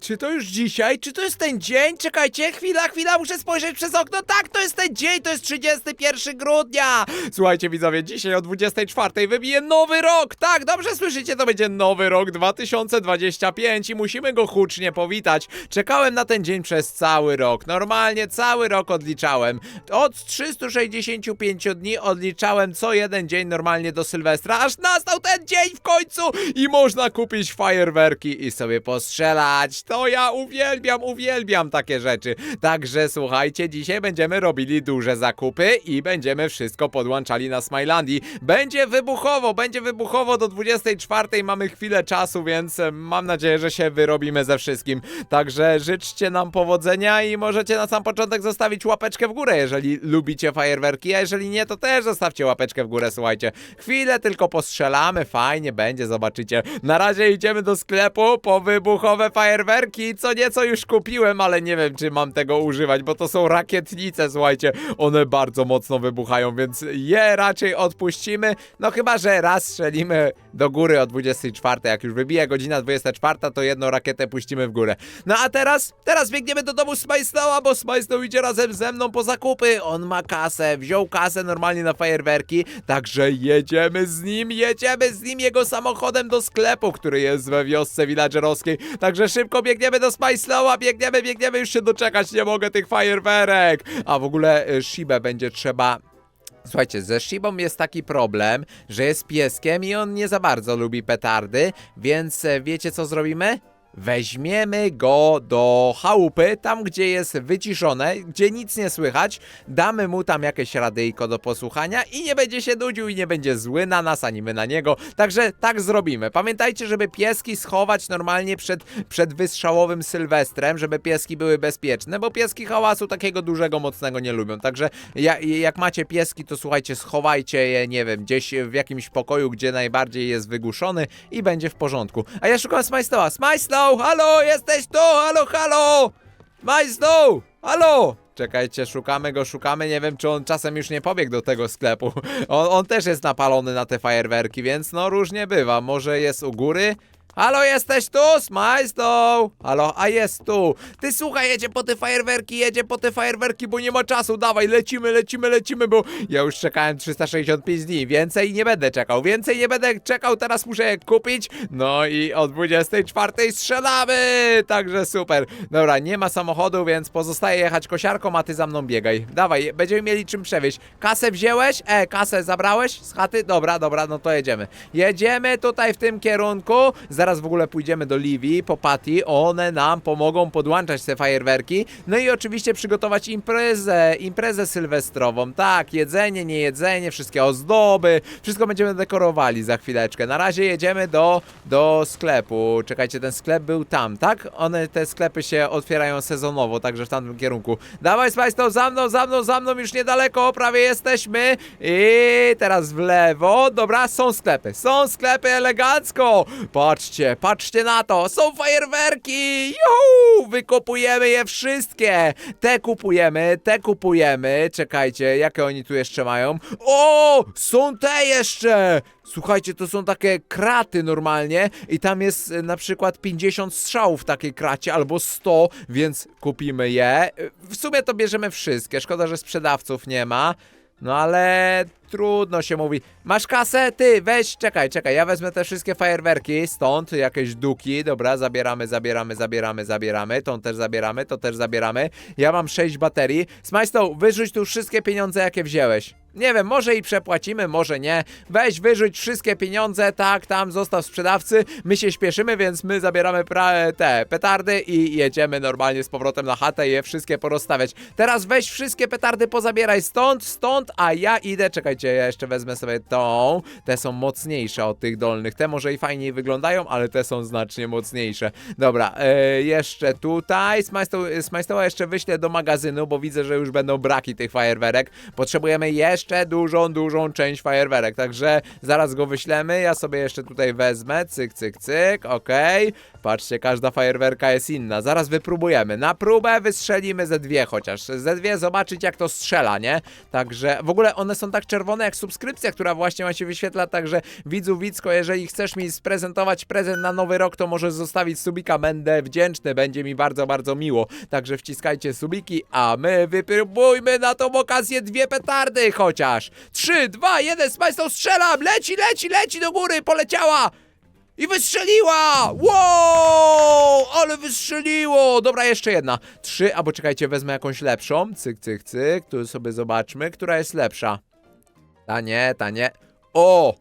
Czy to już dzisiaj? Czy to jest ten dzień? Czekajcie, chwila, chwila, muszę spojrzeć przez okno. Tak, to jest ten dzień, to jest 31 grudnia. Słuchajcie, widzowie, dzisiaj o 24 wybije nowy rok. Tak, dobrze słyszycie, to będzie nowy rok 2025 i musimy go hucznie powitać. Czekałem na ten dzień przez cały rok. Normalnie cały rok odliczałem. Od 365 dni odliczałem co jeden dzień normalnie do Sylwestra, aż nastał ten dzień w końcu i można kupić fajerwerki i sobie postrzelać. To ja uwielbiam, uwielbiam takie rzeczy. Także słuchajcie, dzisiaj będziemy robili duże zakupy i będziemy wszystko podłączali na Smilandii. Będzie wybuchowo, będzie wybuchowo do 24. Mamy chwilę czasu, więc e, mam nadzieję, że się wyrobimy ze wszystkim. Także życzcie nam powodzenia i możecie na sam początek zostawić łapeczkę w górę, jeżeli lubicie fajerwerki, a jeżeli nie, to też zostawcie łapeczkę w górę, słuchajcie. Chwilę tylko postrzelamy, fajnie będzie, zobaczycie. Na razie idziemy do sklepu po wybuchowe fajerwerki, co nieco już kupiłem, ale nie wiem, czy mam tego używać, bo to są rakietnice, słuchajcie. One bardzo mocno wybuchają, więc je raczej odpuścimy. No chyba, że raz strzelimy do góry o 24, jak już wybije godzina 24, to jedną rakietę puścimy w górę. No a teraz, teraz biegniemy do domu Smajslowa, bo Smajslow idzie razem ze mną po zakupy. On ma kasę, wziął kasę normalnie na fajerwerki, także jedziemy z nim, jedziemy z nim jego samochodem do sklepu, który jest we wiosce villagerowskiej. Także szybko biegniemy do Smajslowa, biegniemy, biegniemy, już się doczekać nie mogę tych fajerwerek. A w ogóle y, Shibę będzie trzeba Słuchajcie, ze Shibą jest taki problem, że jest pieskiem i on nie za bardzo lubi petardy, więc e, wiecie co zrobimy? Weźmiemy go do chałupy, tam gdzie jest wyciszone, gdzie nic nie słychać, damy mu tam jakieś radyjko do posłuchania i nie będzie się nudził i nie będzie zły na nas, ani my na niego. Także tak zrobimy. Pamiętajcie, żeby pieski schować normalnie przed, przed wystrzałowym Sylwestrem, żeby pieski były bezpieczne, bo pieski hałasu takiego dużego, mocnego nie lubią. Także ja, jak macie pieski, to słuchajcie, schowajcie je, nie wiem, gdzieś w jakimś pokoju, gdzie najbardziej jest wygłuszony i będzie w porządku. A ja szukam Smajstoła. Smajstoł, halo, jesteś tu, halo, halo! Smajstoł, halo! Czekajcie, szukamy go, szukamy. Nie wiem, czy on czasem już nie pobiegł do tego sklepu. On, on też jest napalony na te fajerwerki, więc no różnie bywa. Może jest u góry? Halo, jesteś tu? Smajstoł! Halo, a jest tu. Ty słuchaj, jedzie po te fajerwerki, jedzie po te fajerwerki, bo nie ma czasu. Dawaj, lecimy, lecimy, lecimy, bo ja już czekałem 365 dni. Więcej nie będę czekał, więcej nie będę czekał, teraz muszę je kupić. No i o 24 strzelamy! Także super. Dobra, nie ma samochodu, więc pozostaje jechać kosiarką, a ty za mną biegaj. Dawaj, będziemy mieli czym przewieźć. Kasę wziąłeś? E, kasę zabrałeś z chaty? Dobra, dobra, no to jedziemy. Jedziemy tutaj w tym kierunku. W ogóle pójdziemy do Livi, po Patty. One nam pomogą podłączać te fajerwerki. No i oczywiście przygotować imprezę, imprezę sylwestrową. Tak, jedzenie, nie jedzenie, wszystkie ozdoby. Wszystko będziemy dekorowali za chwileczkę. Na razie jedziemy do, do sklepu. Czekajcie, ten sklep był tam, tak? One, te sklepy się otwierają sezonowo, także w tamtym kierunku. Dawaj, Smajstow, za mną, za mną, za mną, już niedaleko, prawie jesteśmy. I teraz w lewo. Dobra, są sklepy, są sklepy elegancko. Patrzcie, patrzcie na to, są fajerwerki. Juhu, wykupujemy je wszystkie. Te kupujemy, te kupujemy. Czekajcie, jakie oni tu jeszcze mają? O, są te jeszcze. Słuchajcie, to są takie kraty normalnie i tam jest e, na przykład 50 strzałów w takiej kracie albo 100, więc kupimy je. W sumie to bierzemy wszystkie, szkoda, że sprzedawców nie ma. No ale trudno się mówi. Masz kasę? Ty, weź, czekaj, czekaj, ja wezmę te wszystkie fajerwerki, stąd jakieś duki, dobra, zabieramy, zabieramy, zabieramy, zabieramy, tą też zabieramy, to też zabieramy. Ja mam 6 baterii. Smajstow, wyrzuć tu wszystkie pieniądze, jakie wzięłeś. Nie wiem, może i przepłacimy, może nie. Weź, wyrzuć wszystkie pieniądze, tak, tam, zostaw sprzedawcy. My się śpieszymy, więc my zabieramy pra- te petardy i jedziemy normalnie z powrotem na chatę i je wszystkie porozstawiać. Teraz weź wszystkie petardy, pozabieraj stąd, stąd, a ja idę, czekajcie, ja jeszcze wezmę sobie tą. Te są mocniejsze od tych dolnych. Te może i fajniej wyglądają, ale te są znacznie mocniejsze. Dobra, e, jeszcze tutaj. Smajstoła jeszcze wyślę do magazynu, bo widzę, że już będą braki tych fajerwerek. Potrzebujemy jeszcze jeszcze dużą, dużą część fajerwerek, także zaraz go wyślemy, ja sobie jeszcze tutaj wezmę, cyk, cyk, cyk, okej, patrzcie, każda fajerwerka jest inna, zaraz wypróbujemy, na próbę wystrzelimy ze dwie chociaż, ze dwie zobaczyć jak to strzela, nie? Także w ogóle one są tak czerwone jak subskrypcja, która właśnie ma się wyświetla, także widzu, widzko, jeżeli chcesz mi sprezentować prezent na nowy rok, to możesz zostawić subika, będę wdzięczny, będzie mi bardzo, bardzo miło, także wciskajcie subiki, a my wypróbujmy na tą okazję dwie petardy chociaż. Trzy, dwa, jeden, Smajstą strzelam, leci, leci, leci do góry, poleciała! I wystrzeliła! Wow! Ale wystrzeliło! Dobra, jeszcze jedna. Trzy, albo czekajcie, wezmę jakąś lepszą. Cyk, cyk, cyk. Tu sobie zobaczmy, która jest lepsza. Ta nie, ta nie. O!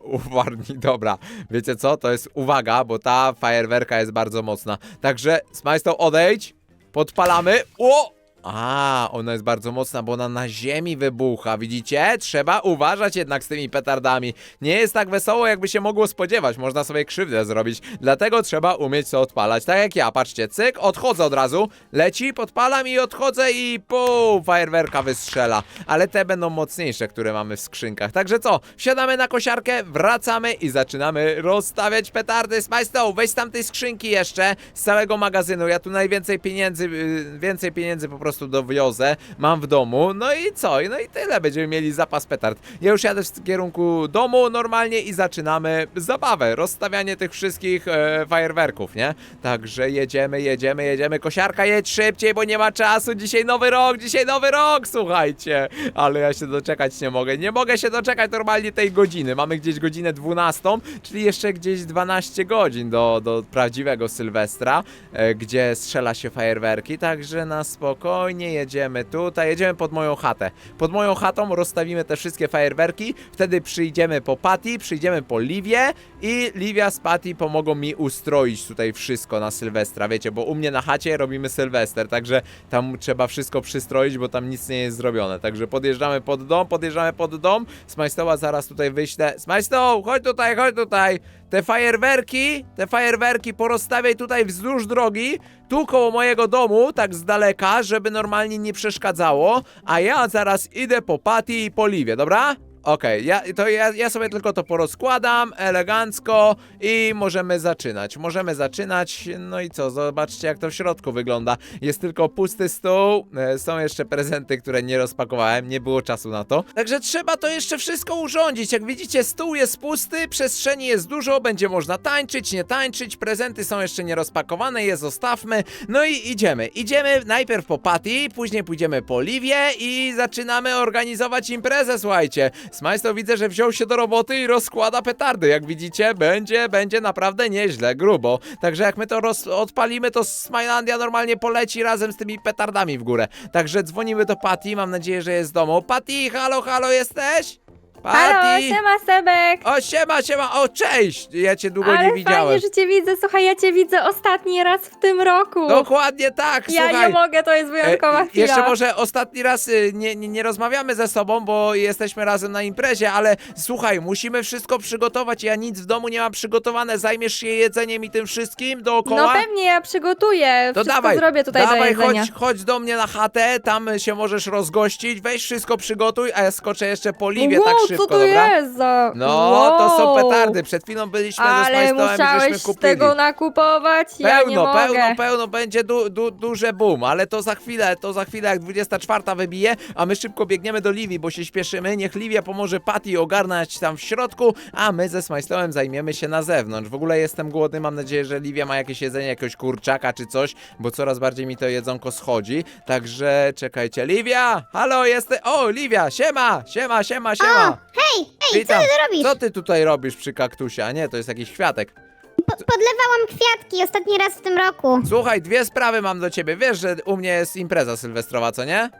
Uwarni, dobra. Wiecie co? To jest uwaga, bo ta fajerwerka jest bardzo mocna. Także, Smajstow, odejdź. Podpalamy. O! A, ona jest bardzo mocna, bo ona na ziemi wybucha, widzicie? Trzeba uważać jednak z tymi petardami. Nie jest tak wesoło, jakby się mogło spodziewać. Można sobie krzywdę zrobić. Dlatego trzeba umieć to odpalać. Tak jak ja, patrzcie, cyk, odchodzę od razu. Leci, podpalam i odchodzę i pum, fajerwerka wystrzela. Ale te będą mocniejsze, które mamy w skrzynkach. Także co? Wsiadamy na kosiarkę, wracamy i zaczynamy rozstawiać petardy. Smajstow, weź z tamtej skrzynki jeszcze, z całego magazynu. Ja tu najwięcej pieniędzy, yy, więcej pieniędzy po prostu dowiozę, mam w domu. No i co? No i tyle, będziemy mieli zapas petard. Ja już jadę w kierunku domu normalnie i zaczynamy zabawę, rozstawianie tych wszystkich e, fajerwerków, nie? Także jedziemy, jedziemy, jedziemy. Kosiarka, jedź szybciej, bo nie ma czasu. Dzisiaj nowy rok, dzisiaj nowy rok, słuchajcie. Ale ja się doczekać nie mogę. Nie mogę się doczekać normalnie tej godziny. Mamy gdzieś godzinę 12, czyli jeszcze gdzieś 12 godzin do, do prawdziwego Sylwestra, e, gdzie strzela się fajerwerki. Także na spokojnie jedziemy tutaj, jedziemy pod moją chatę. Pod moją chatą rozstawimy te wszystkie fajerwerki. Wtedy przyjdziemy po Patty, przyjdziemy po Livię i Livia z Patty pomogą mi ustroić tutaj wszystko na Sylwestra. Wiecie, bo u mnie na chacie robimy Sylwester, także tam trzeba wszystko przystroić, bo tam nic nie jest zrobione. Także podjeżdżamy pod dom, podjeżdżamy pod dom. Smajstoła zaraz tutaj wyślę. Smajstoł, chodź tutaj, chodź tutaj. Te fajerwerki, te fajerwerki porozstawiaj tutaj wzdłuż drogi, tu koło mojego domu, tak z daleka, żeby normalnie nie przeszkadzało, a ja zaraz idę po Patty i po Liwie, dobra? Okej, ja, to ja, ja sobie tylko to porozkładam elegancko i możemy zaczynać. Możemy zaczynać. No i co? Zobaczcie, jak to w środku wygląda. Jest tylko pusty stół. e, Są jeszcze prezenty, które nie rozpakowałem. Nie było czasu na to. Także trzeba to jeszcze wszystko urządzić. Jak widzicie, stół jest pusty, przestrzeni jest dużo, będzie można tańczyć, nie tańczyć. Prezenty są jeszcze nie rozpakowane, je zostawmy. No i idziemy. Idziemy najpierw po Patty, później pójdziemy po Livię i zaczynamy organizować imprezę, słuchajcie. Smajsto widzę, że wziął się do roboty i rozkłada petardy. Jak widzicie, będzie, będzie naprawdę nieźle, grubo. Także jak my to odpalimy, to Smilandia normalnie poleci razem z tymi petardami w górę. Także dzwonimy do Patty, mam nadzieję, że jest w domu. Patty, halo, halo, jesteś? Halo, Patty! siema Sebek! O, siema, siema, o, cześć! Ja cię długo Ale nie widziałem. fajnie, że cię widzę. Słuchaj, ja cię widzę ostatni raz w tym roku. Dokładnie tak, ja słuchaj. nie mogę, to jest wyjątkowa E, chwila. Jeszcze może ostatni raz y, nie, nie, nie rozmawiamy ze sobą, bo jesteśmy razem na imprezie, ale słuchaj, musimy wszystko przygotować. Ja nic w domu nie mam przygotowane. Zajmiesz się jedzeniem i tym wszystkim dookoła? No pewnie, ja przygotuję. To Wszystko dawaj, zrobię tutaj dawaj, do jedzenia. chodź, chodź do mnie na chatę, tam się możesz rozgościć, weź wszystko przygotuj, a ja skoczę jeszcze po Liwie wow, tak szybko, co to dobra? jest za... No, wow. to są petardy. Przed chwilą byliśmy ze Ale Smajstowem i żeśmy musiałeś kupili. tego nakupować, ja nie Pełno, mogę. pełno, pełno będzie du, du, duże boom, ale to za chwilę, to za chwilę jak 24 wybije, a my szybko biegniemy do Livi, bo się śpieszymy. Niech Livia pomoże Patty ogarnąć tam w środku, a my ze Smajslowem zajmiemy się na zewnątrz. W ogóle jestem głodny, mam nadzieję, że Livia ma jakieś jedzenie, jakiegoś kurczaka czy coś, bo coraz bardziej mi to jedzonko schodzi. Także czekajcie, Livia! Halo, jesteś... O, Livia, siema, siema, siema, siema. Hej, hej, Witam. co ty tu robisz? Co ty tutaj robisz przy kaktusie? A nie, to jest jakiś kwiatek. Po podlewałam kwiatki ostatni raz w tym roku. Słuchaj, dwie sprawy mam do ciebie. Wiesz, że u mnie jest impreza sylwestrowa, co nie?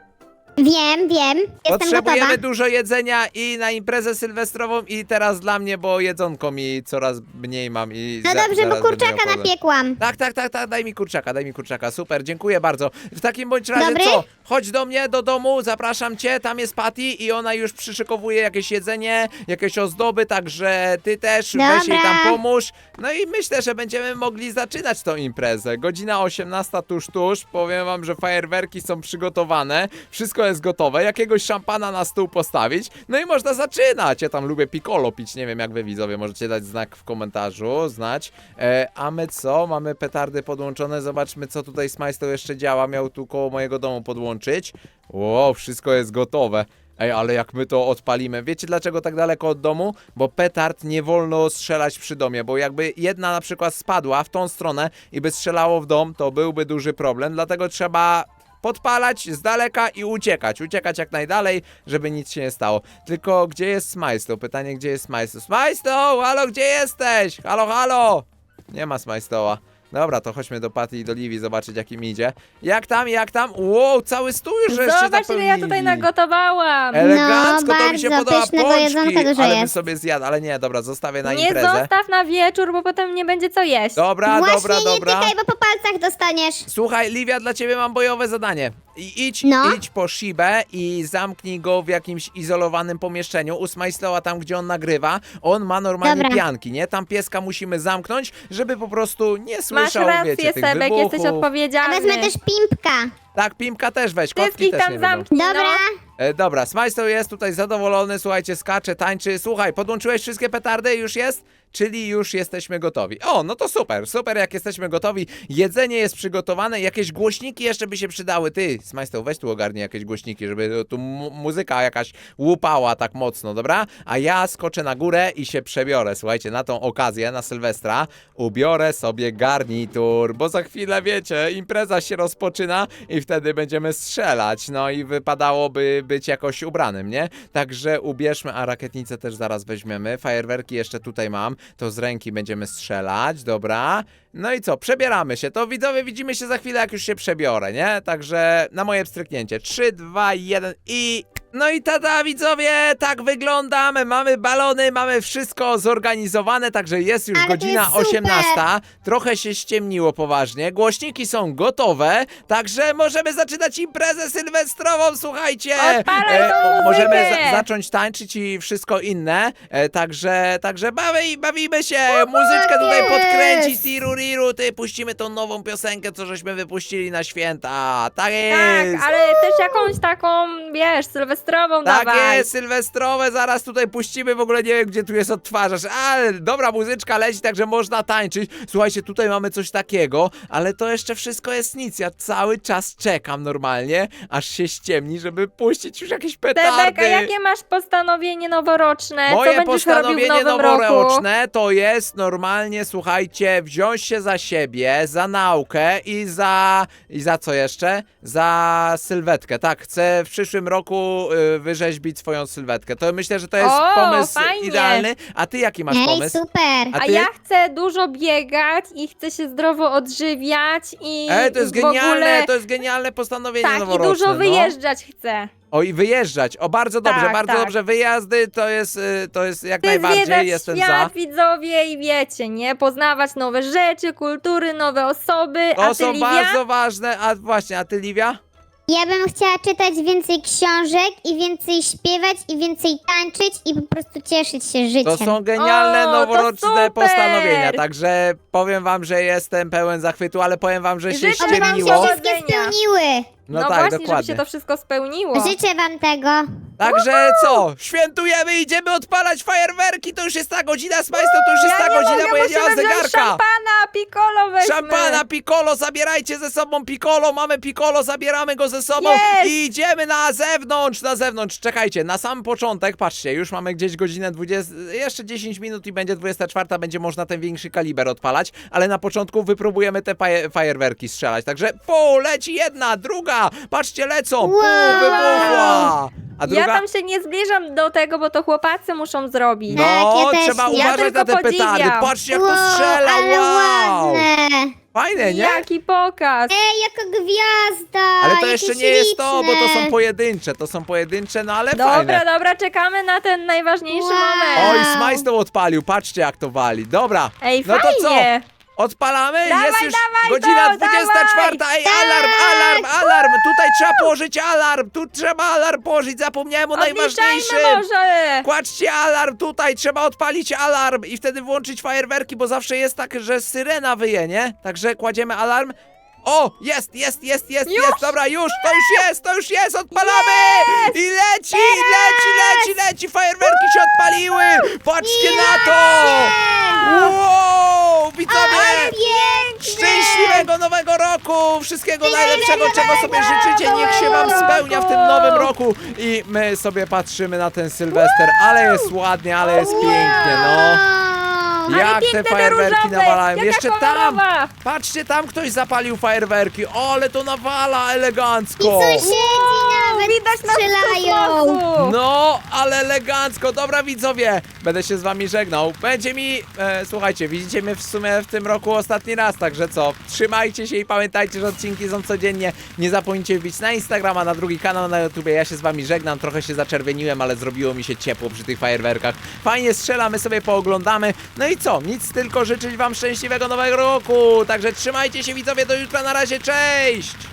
Wiem, wiem, jestem Potrzebujemy gotowa. dużo jedzenia i na imprezę sylwestrową i teraz dla mnie, bo jedzonko mi coraz mniej mam i No za- dobrze, zaraz bo będę miał kurczaka problem. napiekłam. Tak, tak, tak, tak, daj mi kurczaka, daj mi kurczaka, super, dziękuję bardzo. W takim bądź razie Dobry? co? Chodź do mnie, do domu, zapraszam cię, tam jest Patty i ona już przyszykowuje jakieś jedzenie, jakieś ozdoby, także ty też weź jej tam pomóż. No i myślę, że będziemy mogli zaczynać tą imprezę. Godzina 18 tuż, tuż, powiem wam, że fajerwerki są przygotowane, wszystko wszystko jest gotowe, jakiegoś szampana na stół postawić, no i można zaczynać. Ja tam lubię piccolo pić, nie wiem jak wy widzowie, możecie dać znak w komentarzu, znać. E, a my co? Mamy petardy podłączone, zobaczmy co tutaj Smajsto jeszcze działa, miał tu koło mojego domu podłączyć. Wow, wszystko jest gotowe. Ej, ale jak my to odpalimy, wiecie dlaczego tak daleko od domu? Bo petard nie wolno strzelać przy domie, bo jakby jedna na przykład spadła w tą stronę i by strzelało w dom, to byłby duży problem, dlatego trzeba podpalać z daleka i uciekać. Uciekać jak najdalej, żeby nic się nie stało. Tylko gdzie jest Smajsto? Pytanie, gdzie jest Smajsto? Smajsto, halo, gdzie jesteś? Halo, halo! Nie ma Smajstoła. Dobra, to chodźmy do Patty i do Livi zobaczyć jak im idzie. Jak tam, jak tam? Wow, cały stół już żeście Zobacz, ile ja tutaj zapełnili. nagotowałam. Elegancko, No, to mi się bardzo podoba. pysznego Pączki, jedzonka dużo ale bym jest. sobie zjadł, ale nie, dobra, zostawię na nie imprezę. zostaw na wieczór, bo potem nie będzie co jeść. Dobra, Właśnie dobra, nie dobra. tykaj, bo po palcach dostaniesz. Słuchaj, Livia, dla ciebie mam bojowe zadanie. I idź, No. idź po Shibę i zamknij go w jakimś izolowanym pomieszczeniu. U Smajslowa tam, gdzie on nagrywa. On ma normalnie Dobra. pianki, nie? Tam pieska musimy zamknąć, żeby po prostu nie Masz słyszał, rację, wiecie, tych Sebek, wybuchów. jesteś A odpowiedzialny. wezmę też pimpka. Tak, Pimka też weź, kotki Wszystkich też tam będą. zamknij, Dobra. no. E, dobra, Smajstow jest tutaj zadowolony, słuchajcie, skacze, tańczy. Słuchaj, podłączyłeś wszystkie petardy, już jest? Czyli już jesteśmy gotowi. O, no to super, super, jak jesteśmy gotowi. Jedzenie jest przygotowane, jakieś głośniki jeszcze by się przydały. Ty, Smajstow, weź tu ogarnij jakieś głośniki, żeby tu mu muzyka jakaś łupała tak mocno, dobra? A ja skoczę na górę i się przebiorę, słuchajcie, na tą okazję, na Sylwestra, ubiorę sobie garnitur, bo za chwilę, wiecie, impreza się rozpoczyna i wtedy będziemy strzelać, no i wypadałoby być jakoś ubranym, nie? Także ubierzmy, a rakietnicę też zaraz weźmiemy, fajerwerki jeszcze tutaj mam, to z ręki będziemy strzelać, dobra? No i co, przebieramy się, to widzowie widzimy się za chwilę, jak już się przebiorę, nie? Także na moje pstryknięcie, 3, 2, 1 i... No i tada, widzowie, tak wyglądamy, mamy balony, mamy wszystko zorganizowane, także jest już Ale to godzina jest super. 18, trochę się ściemniło poważnie, głośniki są gotowe, także możemy zaczynać imprezę sylwestrową, słuchajcie! Odpalaj tą o- możemy za zacząć tańczyć i wszystko inne, e, także, także bawi, bawimy się, muzyczkę tutaj jest! podkręcić, tiru riru, ty, puścimy tą nową piosenkę, co żeśmy wypuścili na święta, tak Tak, jest! ale też jakąś taką, wiesz, sylwestrową Tak dawaj. jest, sylwestrowe, zaraz tutaj puścimy, w ogóle nie wiem, gdzie tu jest odtwarzacz, ale dobra muzyczka leci, także można tańczyć. Słuchajcie, tutaj mamy coś takiego, ale to jeszcze wszystko jest nic, ja cały czas czekam normalnie, aż się ściemni, żeby puścić już jakieś petardy. Sebek, a jakie masz postanowienie noworoczne? Moje Co będziesz robił w postanowienie nowym roku? noworoczne to jest normalnie, słuchajcie, wziąć się za siebie, za naukę i za... i za co jeszcze? Za sylwetkę, tak, chcę w przyszłym roku y, wyrzeźbić swoją sylwetkę. To myślę, że to jest O, pomysł fajnie. idealny. A ty jaki masz Ej, pomysł? super. A A ty? ja chcę dużo biegać i chcę się zdrowo odżywiać i Ej, to jest w genialne, ogóle... to jest genialne postanowienie Tak, i noworoczne. dużo no. wyjeżdżać chcę. O, i wyjeżdżać. O, bardzo dobrze, Tak, bardzo tak. dobrze. Wyjazdy to jest, y, to jest jak Chcę najbardziej, zwiedzać jestem świat, za. widzowie i wiecie, nie? Poznawać nowe rzeczy, kultury, nowe osoby, a To ty, są Livia? bardzo ważne. A właśnie, a ty, Livia? Ja bym chciała czytać więcej książek i więcej śpiewać i więcej tańczyć i po prostu cieszyć się życiem. To są genialne, O, to noworoczne super! postanowienia. Także powiem wam, że jestem pełen zachwytu, ale powiem wam, że się Życzę wam wszystkie Powodzenia. Spełniły. No, No, tak, właśnie, żeby dokładnie. się to wszystko spełniło. Życzę wam tego. Także co? Świętujemy, idziemy odpalać fajerwerki. To już jest ta godzina, Smajsto, to już jest ta godzina, mogę, bo ja nie musimy mam wziąć zegarka. szampana, piccolo weźmy. Szampana, piccolo, zabierajcie ze sobą piccolo, mamy piccolo, zabieramy go ze sobą Jest! i idziemy na zewnątrz, na zewnątrz. Czekajcie, na sam początek, patrzcie, już mamy gdzieś godzinę 20, jeszcze 10 minut i będzie 24, będzie można ten większy kaliber odpalać, ale na początku wypróbujemy te faje, fajerwerki strzelać. Także pu, leci jedna, druga, patrzcie, lecą, pu, Wow! wybuchła. A druga? Ja tam się nie zbliżam do tego, bo to chłopacy muszą zrobić. Tak, No, ja też trzeba uważać Ja na tylko te podziwiam. Patrzcie, jak to strzela, ale wow! ładne. Fajne, nie? Jaki pokaz. Ej, jako gwiazda. Ale to jakie jeszcze nie jest to, bo to są śliczne. pojedyncze, to są pojedyncze, no ale Dobra, fajne. dobra, czekamy na ten najważniejszy Wow. moment. Oj, Smajs to odpalił, patrzcie jak to wali. Dobra, Ej, no to co? fajnie. Odpalamy? Dawaj, jest już dawaj godzina to, 24. dawaj. Ej, alarm, alarm, alarm! Tutaj trzeba położyć alarm! Tu trzeba alarm położyć, zapomniałem o Odliczajmy najważniejszym! może. Kładźcie alarm tutaj, trzeba odpalić alarm i wtedy włączyć fajerwerki, bo zawsze jest tak, że syrena wyje, nie? Także kładziemy alarm. O, jest, jest, jest, jest, Już? jest, dobra, już, to już jest, to już jest, odpalamy! I leci, leci, leci, leci, fajerwerki się odpaliły! Patrzcie na to! Wow, widzowie! Szczęśliwego nowego roku! Wszystkiego najlepszego, czego sobie życzycie, niech się wam spełnia w tym nowym roku! I my sobie patrzymy na ten Sylwester, ale jest ładnie, ale jest pięknie, no. Ale Jak te piękne fajerwerki różowe, nawalają. jaka Jeszcze tam! kolorowa. Patrzcie, tam ktoś zapalił fajerwerki. O, ale to nawala I elegancko. sąsiedzi nawet Widać nas strzelają. No, ale elegancko. Dobra, widzowie, będę się z wami żegnał. Będzie mi, e, słuchajcie, widzicie mnie w sumie w tym roku ostatni raz, także co, trzymajcie się i pamiętajcie, że odcinki są codziennie. Nie zapomnijcie wbić na Instagrama, na drugi kanał na YouTubie. Ja się z wami żegnam, trochę się zaczerwieniłem, ale zrobiło mi się ciepło przy tych fajerwerkach. Fajnie strzelamy, sobie pooglądamy. No i co, nic tylko życzyć wam szczęśliwego nowego roku. Także trzymajcie się widzowie, do jutra, na razie, cześć!